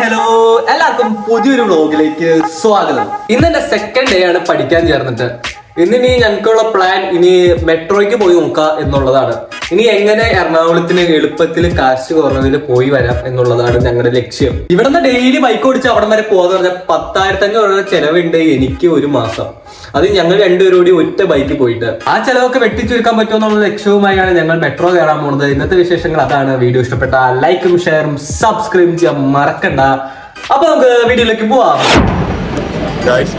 Hello എല്ലാവർക്കും പുതിയൊരു വ്ലോഗിലേക്ക് സ്വാഗതം. ഇന്ന് എന്റെ സെക്കൻഡ് ഡേ ആണ് പഠിക്കാൻ ചേർന്നിട്ട്. ഇന്നിനി ഞങ്ങൾക്കുള്ള പ്ലാൻ ഇനി മെട്രോയ്ക്ക് പോയി നോക്കുക എന്നുള്ളതാണ്. ഇനി എങ്ങനെ എറണാകുളത്തിന് എളുപ്പത്തിൽ കാശ് കുറവിൽ പോയി വരാം എന്നുള്ളതാണ് ഞങ്ങളുടെ ലക്ഷ്യം. ഇവിടെ നിന്ന് ഡെയിലി ബൈക്ക് ഓടിച്ച് അവിടെ വരെ പോകാന്ന് പറഞ്ഞാൽ പത്തായിരത്തി അഞ്ഞൂറ് രൂപ ചെലവുണ്ട് എനിക്ക് ഒരു മാസം. അത് ഞങ്ങൾ രണ്ടുപേരും കൂടി ഒറ്റ ബൈക്കിൽ പോയിട്ട്. ആ ചെലവൊക്കെ വെട്ടിച്ചുരുക്കാൻ പറ്റുമെന്നുള്ള ലക്ഷ്യവുമായാണ് ഞങ്ങൾ മെട്രോ കയറാൻ പോകുന്നത് ഇന്നത്തെ വിശേഷങ്ങൾ അതാണ്. വീഡിയോ ഇഷ്ടപ്പെട്ട ലൈക്കും ഷെയറും സബ്സ്ക്രൈബ് ചെയ്യാൻ മറക്കണ്ട. അപ്പൊ നമുക്ക് വീഡിയോയിലേക്ക് പോവാം.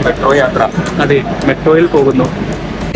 മെട്രോ യാത്ര. അതെ മെട്രോയിൽ പോകുന്നു.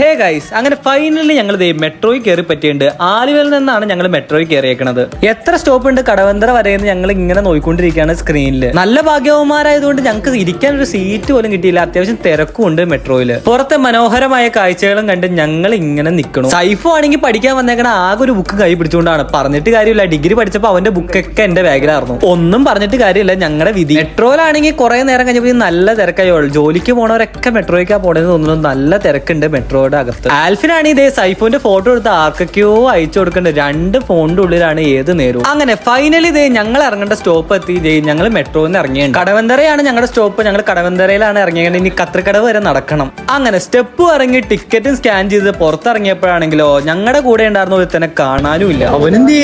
ഹേ ഗൈസ് അങ്ങനെ ഫൈനലി ഞങ്ങൾ ദേ മെട്രോയിൽ കയറി പറ്റിയിട്ടുണ്ട്. ആലുവയിൽ നിന്നാണ് ഞങ്ങൾ മെട്രോയിൽ കയറിയേക്കണത് എത്ര സ്റ്റോപ്പ് ഉണ്ട് കടവന്തറ വരെയെന്ന് ഞങ്ങൾ ഇങ്ങനെ നോക്കിക്കൊണ്ടിരിക്കുകയാണ് സ്ക്രീനിൽ നല്ല ഭാഗ്യവന്മാരായതുകൊണ്ട് ഞങ്ങൾക്ക് ഇരിക്കാൻ ഒരു സീറ്റ് പോലും കിട്ടിയില്ല. അത്യാവശ്യം തിരക്കും ഉണ്ട് മെട്രോയിൽ പുറത്തെ മനോഹരമായ കാഴ്ചകളും കണ്ട് ഞങ്ങൾ ഇങ്ങനെ നിൽക്കണം സൈഫു ആണെങ്കിൽ പഠിക്കാൻ വന്നേക്കണ ആകെ ഒരു ബുക്ക് കൈ പിടിച്ചുകൊണ്ടാണ്. പറഞ്ഞിട്ട് കാര്യമില്ല. ഡിഗ്രി പഠിച്ചപ്പോൾ അവന്റെ ബുക്കൊക്കെ എന്റെ ബാഗിലായിരുന്നു ഒന്നും പറഞ്ഞിട്ട് കാര്യമില്ല. ഞങ്ങളുടെ വിധി. മെട്രോയിലാണെങ്കിൽ കുറെ നേരം കഴിഞ്ഞപ്പോൾ നല്ല തിരക്കായോ. ജോലിക്ക് പോണവരൊക്കെ മെട്രോയ്ക്കാ പോണെന്ന് തോന്നുന്നു. നല്ല തിരക്കുണ്ട് മെട്രോയുടെ അകത്ത്. ആൽഫിനാണ് ഇതേ സൈഫോന്റെ ഫോട്ടോ എടുത്ത് ആർക്കൊക്കെയോ അയച്ചു കൊടുക്കേണ്ടത് രണ്ട് ഫോണിന്റെ ഉള്ളിലാണ് ഏത് നേരവും. അങ്ങനെ ഫൈനലി ഇതേ ഞങ്ങൾ ഇറങ്ങേണ്ട സ്റ്റോപ്പ് എത്തി. ഇതേ ഞങ്ങൾ മെട്രോന്ന് ഇറങ്ങിയുണ്ട് കടവന്തരയാണ് ഞങ്ങളുടെ സ്റ്റോപ്പ് ഞങ്ങൾ കടവന്തരയിലാണ് ഇറങ്ങിയത് ഇനി കത്രക്കടവ് വരെ നടക്കണം. അങ്ങനെ സ്റ്റെപ്പ് ഇറങ്ങി ടിക്കറ്റും സ്കാൻ ചെയ്ത് പുറത്തിറങ്ങിയപ്പോഴാണെങ്കിലോ ഞങ്ങളുടെ കൂടെ ഉണ്ടായിരുന്ന ഒരുത്തനെ കാണാനും ഇല്ല അവനെന്തേ?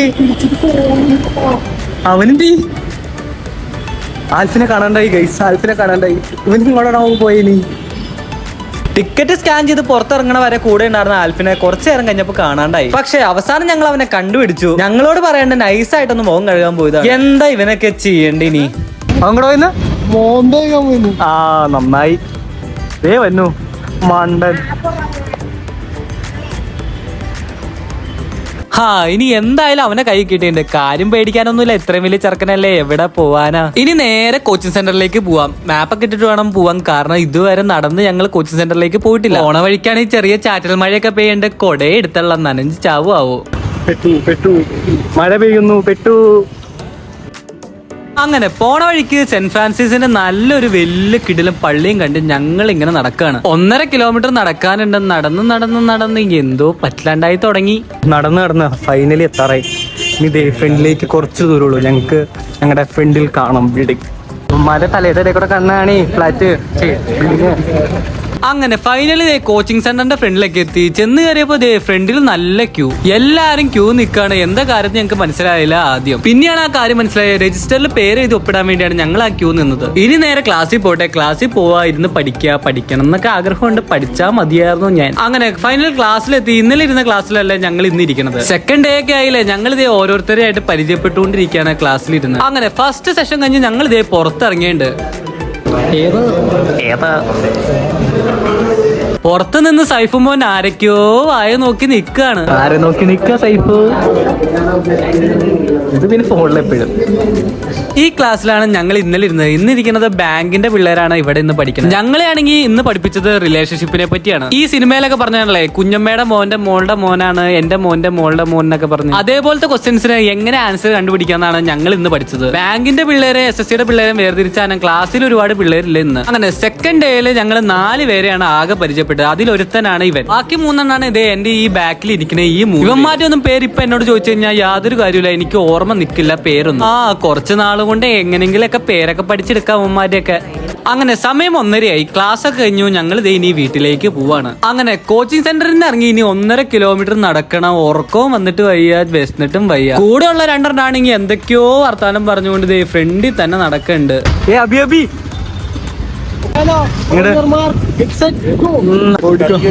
അവനെന്തേ ആൽഫിനെ കാണാണ്ടായി ഗൈസ് ആൽഫിനെ കാണാണ്ടായി. ഇവൻ പോയി പോയിനി ടിക്കറ്റ് സ്കാൻ ചെയ്ത് പുറത്തിറങ്ങണ വരെ കൂടെ ഉണ്ടായിരുന്ന ആൽഫിനെ കുറച്ചു നേരം കഴിഞ്ഞപ്പോ കാണാണ്ടായി. പക്ഷെ അവസാനം ഞങ്ങൾ അവനെ കണ്ടുപിടിച്ചു. ഞങ്ങളോട് പറയേണ്ട നൈസ് ആയിട്ടൊന്ന് മുഖം കഴുകാൻ പോയതാണ്. എന്താ ഇവനൊക്കെ ചെയ്യേണ്ടി നീ അങ്ങോട്ട് പോയിന്ന്. ആ നന്നായി. ദേ വന്നു. മണ്ടൻ. ഹാ ഇനി എന്തായാലും അവനെ കൈ കിട്ടിയിട്ടുണ്ട്. കാര്യം പേടിക്കാനൊന്നുമില്ല ഇത്രയും വലിയ ചെറുക്കനല്ലേ എവിടെ പോവാനാ? ഇനി നേരെ കോച്ചിങ് സെന്ററിലേക്ക് പോവാം. മാപ്പൊക്കെ ഇട്ടിട്ട് വേണം പോവാൻ. കാരണം ഇതുവരെ നടന്ന് ഞങ്ങൾ കോച്ചിങ് സെന്ററിലേക്ക് പോയിട്ടില്ല. ഓണ വഴിക്കാണ് ഈ ചെറിയ ചാറ്റൽ മഴയൊക്കെ പെയ്യേണ്ട. കൊടേ എടുത്തുള്ള നനഞ്ച് ചാവു ആവോ പെട്ടു പെട്ടു. മഴ പെയ്യുന്നു പെട്ടു. അങ്ങനെ പോണ വഴിക്ക് സെന്റ് ഫ്രാൻസിസിന്റെ നല്ലൊരു വലിയ കിടിലും പള്ളിയും കണ്ട് ഞങ്ങൾ ഇങ്ങനെ നടക്കുകയാണ് ഒന്നര കിലോമീറ്റർ നടക്കാനുണ്ട്. നടന്ന് നടന്ന് നടന്ന് എന്തോ പറ്റില്ലാണ്ടായി തുടങ്ങി. നടന്ന് നടന്ന് ഫൈനലി എത്താറായി. ഇനി ദേ ഫ്രണ്ടിലേക്ക് കുറച്ച് ദൂരമുള്ളൂ. ഞങ്ങൾക്ക് ഞങ്ങളുടെ ഫ്രണ്ടിൽ കാണാം ബിൽഡിംഗ് മല തലേ കൂടെ കണ്ണാണ് ഫ്ലാറ്റ് അങ്ങനെ ഫൈനലി കോച്ചിങ് സെന്ററിന്റെ ഫ്രണ്ടിലേക്ക് എത്തി. ചെന്ന് കയറിയപ്പോ ദേ ഫ്രണ്ടിൽ നല്ല ക്യൂ എല്ലാരും ക്യൂ നിൽക്കാണ് എന്താ കാര്യത്തിൽ ഞങ്ങൾക്ക് മനസ്സിലായില്ല ആദ്യം. പിന്നെയാണ് ആ കാര്യം മനസ്സിലായത്. രജിസ്റ്ററിൽ പേര് എഴുതി ഒപ്പിടാൻ വേണ്ടിയാണ് ഞങ്ങൾ ആ ക്യൂ നിന്നത്. ഇനി നേരെ ക്ലാസ്സിൽ പോട്ടെ. ക്ലാസ്സിൽ പോവാ ഇരുന്ന് പഠിക്കുക പഠിക്കണം എന്നൊക്കെ ആഗ്രഹമുണ്ട്. പഠിച്ചാൽ മതിയായിരുന്നു ഞാൻ. അങ്ങനെ ഫൈനൽ ക്ലാസ്സിലെത്തി ഇന്നലെ ഇരുന്ന ക്ലാസ്സിലല്ലേ ഞങ്ങൾ ഇന്ന് ഇരിക്കുന്നത് സെക്കൻഡ് ഡേ ഒക്കെ ആയില്ലേ ഞങ്ങൾ ഇതേ ഓരോരുത്തരെയായിട്ട് പരിചയപ്പെട്ടുകൊണ്ടിരിക്കുകയാണ് ക്ലാസ്സിലിരുന്ന് അങ്ങനെ ഫസ്റ്റ് സെഷൻ കഴിഞ്ഞ് ഞങ്ങൾ ഇതേ പുറത്തിറങ്ങിയുണ്ട് 别的别的 പുറത്ത് നിന്ന് സൈഫ് മോൻ ആരൊക്കെയോ വായ നോക്കി നിൽക്കാണ് ആരെ നോക്കി നിക്ക സൈഫ്? ഇത് പിന്നെ ഫോണിൽ എപ്പോഴും. ഈ ക്ലാസ്സിലാണ് ഞങ്ങൾ ഇന്നലെ ഇരുന്നത്. ഇന്ന് ഇരിക്കുന്നത് ബാങ്കിന്റെ പിള്ളേരാണ് ഇവിടെ ഇന്ന് പഠിക്കുന്നത്. ഞങ്ങളെ ആണെങ്കിൽ ഇന്ന് പഠിപ്പിച്ചത് റിലേഷൻഷിപ്പിനെ പറ്റിയാണ്. ഈ സിനിമയിലൊക്കെ പറഞ്ഞാണല്ലേ കുഞ്ഞമ്മയുടെ മോന്റെ മോളുടെ മോനാണ് എന്റെ മോന്റെ മോളുടെ മോൻ എന്നൊക്കെ പറഞ്ഞു. അതേപോലത്തെ ക്വസ്റ്റ്യൻസിന് എങ്ങനെ ആൻസർ കണ്ടുപിടിക്കാന്നാണ് ഞങ്ങൾ ഇന്ന് പഠിച്ചത്. ബാങ്കിന്റെ പിള്ളേരെ എസ് എസ് സിയുടെ പിള്ളേരെ വേർതിരിച്ചാണ് ക്ലാസ്സിൽ ഒരുപാട് പിള്ളേരില്ല ഇന്ന്. അങ്ങനെ സെക്കൻഡ് ഡേയിൽ ഞങ്ങൾ നാല് പേരെയാണ് ആകെ പരിചയപ്പെട്ടത് അതിലൊരുത്തനാണ് ഇവൻ. ബാക്കി മൂന്നെണ്ണാണ് ഇതേ എന്റെ ഈ ബാക്കിൽ ഇരിക്കുന്ന ഈ മൂന്ന്. ഇവന്മാരുടെ ഒന്നും പേര് ഇപ്പൊ എന്നോട് ചോദിച്ചു കഴിഞ്ഞാൽ യാതൊരു കാര്യമില്ല എനിക്ക് ഓർമ്മ നിൽക്കില്ല പേരൊന്നും. ആ കുറച്ച് നാൾ കൊണ്ട് എങ്ങനെങ്കിലൊക്കെ പേരൊക്കെ പഠിച്ചെടുക്കാം അവന്മാരെയൊക്കെ അങ്ങനെ സമയം ഒന്നരയായി. ക്ലാസ് ഒക്കെ കഴിഞ്ഞു. ഞങ്ങൾ ഇതേ ഇനി വീട്ടിലേക്ക് പോവാണ്. അങ്ങനെ കോച്ചിങ് സെന്ററിൽ നിന്ന് ഇറങ്ങി. ഇനി ഒന്നര കിലോമീറ്റർ നടക്കണം. ഉറക്കവും വന്നിട്ട് വയ്യ. വിശന്നിട്ടും വയ്യ. കൂടെയുള്ള രണ്ടെണ്ണാണെങ്കിൽ എന്തൊക്കെയോ വർത്താനം പറഞ്ഞുകൊണ്ട് ഫ്രണ്ടിൽ തന്നെ നടക്കുന്നുണ്ട് ഏ അബി അബി. പറക്കും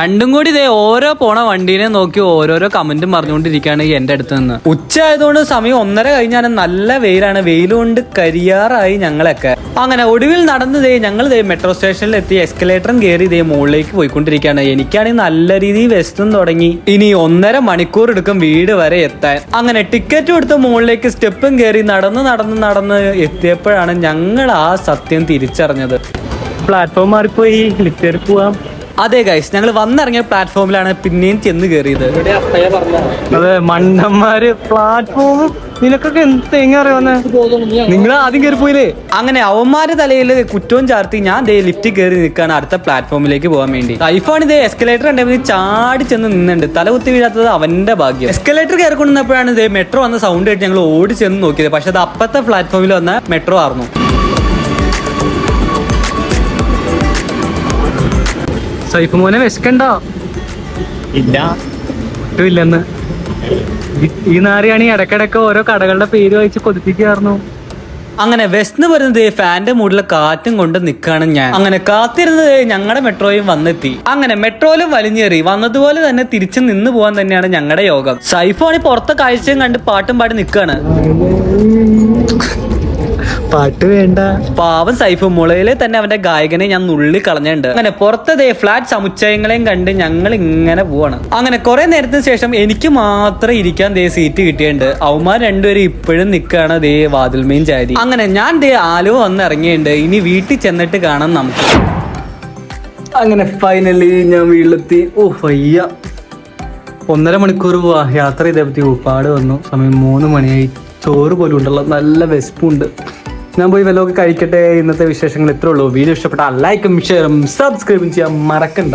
രണ്ടും കൂടി ഇതേ ഓരോ പോണ വണ്ടീനെ നോക്കി ഓരോരോ കമന്റും പറഞ്ഞുകൊണ്ടിരിക്കുകയാണ് എന്റെ അടുത്ത് നിന്ന്. ഉച്ച ആയതുകൊണ്ട് സമയം ഒന്നര കഴിഞ്ഞാൽ നല്ല വെയിലാണ്. വെയിൽ കൊണ്ട് കരിയാറായി ഞങ്ങളൊക്കെ. അങ്ങനെ ഒടുവിൽ നടന്ന് ദേ ഞങ്ങൾ ദേ മെട്രോ സ്റ്റേഷനിൽ എത്തി എസ്കലേറ്ററും കയറി ഇതേ മുകളിലേക്ക് പോയിക്കൊണ്ടിരിക്കുകയാണ്. എനിക്കാണെങ്കിൽ നല്ല രീതിയിൽ വെസ്റ്റും തുടങ്ങി. ഇനി ഒന്നര മണിക്കൂർ എടുക്കും വീട് വരെ എത്താൻ. അങ്ങനെ ടിക്കറ്റ് കൊടുത്ത് മുകളിലേക്ക് സ്റ്റെപ്പും കയറി നടന്ന് നടന്ന് നടന്ന് എത്തിയപ്പോഴാണ് ഞങ്ങൾ ആ സത്യം തിരിച്ചറിഞ്ഞത്. പ്ലാറ്റ്ഫോം മാറിപ്പോയി. ലിഫ്റ്റ് പോവാം. അതെ ഗൈസ് ഞങ്ങൾ വന്നിറങ്ങിയ പ്ലാറ്റ്ഫോമിലാണ് പിന്നെയും ചെന്ന് കയറിയത് അതെ മണ്ടന്മാര് പ്ലാറ്റ്ഫോം നിനക്കൊക്കെ എന്ത് തേങ്ങ അറിയാവുന്ന നിങ്ങൾ ആദ്യം കയറി പോയില്ലേ അങ്ങനെ അവന്മാരുടെ തലയിൽ കുറ്റവും ചാർത്തി ഞാൻ ദേ ലിഫ്റ്റ് കയറി നിൽക്കുകയാണ് അടുത്ത പ്ലാറ്റ്ഫോമിലേക്ക് പോകാൻ വേണ്ടി. ഐഫോൺ ഇതേ എസ്കലേറ്റർ ഉണ്ടെങ്കിൽ ചാടി ചെന്ന് നിന്നുണ്ട് തല കുത്തി വീഴാത്തത് അവന്റെ ഭാഗ്യം. എസ്കലേറ്റർ കയറി കൊണ്ടുവന്നപ്പോഴാണ് ഇതേ മെട്രോ വന്ന സൗണ്ട് കേട്ട് ഞങ്ങൾ ഓടി ചെന്ന് നോക്കിയത്. പക്ഷെ അത് അപ്പത്തെ പ്ലാറ്റ്ഫോമിൽ വന്ന മെട്രോ ആയിരുന്നു സൈഫ് മോനെ വിശക്കണ്ടോ. ഇല്ല. ഇല്ലെന്ന് ഈ- നാരിയാണ് ഈ ഇടക്കിടക്ക് ഓരോ കടകളുടെ പേര് വായിച്ച് കൊതിപ്പിക്കായിരുന്നു അങ്ങനെ വെസ്ന്ന് വരുന്നത് ഫാന്റെ മൂടിലെ കാറ്റും കൊണ്ട് നിൽക്കുകയാണ് ഞാൻ. അങ്ങനെ കാത്തിരുന്നത് ഞങ്ങളുടെ മെട്രോയും വന്നെത്തി. അങ്ങനെ മെട്രോയിലും വലിഞ്ഞേറി. വന്നതുപോലെ തന്നെ തിരിച്ചു നിന്ന് പോകാൻ തന്നെയാണ് ഞങ്ങളുടെ യോഗം. സൈഫോണി പുറത്തെ കാഴ്ചയും കണ്ട് പാട്ടും പാടി നിൽക്കാണ് പാട്ട് വേണ്ട. പാവം സൈഫ് മുളയിലെ തന്നെ അവന്റെ ഗായകനെ ഞാൻ നുള്ളി കളഞ്ഞിട്ടുണ്ട്. അങ്ങനെ പുറത്തതേ ഫ്ലാറ്റ് സമുച്ചയങ്ങളെയും കണ്ട് ഞങ്ങൾ ഇങ്ങനെ പോവാണ്. അങ്ങനെ കുറെ നേരത്തിന് ശേഷം എനിക്ക് മാത്രം ഇരിക്കാൻ ദേ സീറ്റ് കിട്ടിയിട്ടുണ്ട്. അവന്മാർ രണ്ടുപേരും ഇപ്പോഴും നിൽക്കുകയാണ് ദേ വാതിൽമീൻ ചാരി. അങ്ങനെ ഞാൻ ദേ ആലുവ വന്ന് ഇറങ്ങിയിട്ടുണ്ട്. ഇനി വീട്ടിൽ ചെന്നിട്ട് കാണാം നമുക്ക്. അങ്ങനെ ഫൈനലി ഞാൻ വീട്ടിലെത്തി. ഓ വയ്യ. ഒന്നര മണിക്കൂർ പോവാ. യാത്ര ചെയ്തപ്പറ്റി ഉപ്പാട് വന്നു. സമയം മൂന്ന് മണിയായി. ചോറ് പോലും ഉണ്ടല്ലോ നല്ല വിശപ്പുണ്ട്. ഞാൻ പോയി വല്ലതൊക്കെ കഴിക്കട്ടെ. ഇന്നത്തെ വിശേഷങ്ങൾ ഇത്രേ ഉള്ളൂ. വീഡിയോ ഇഷ്ടപ്പെട്ട ലൈക്കും ഷെയറും സബ്സ്ക്രൈബും ചെയ്യാൻ മറക്കണ്ട.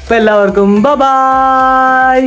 അപ്പൊ എല്ലാവർക്കും ബൈ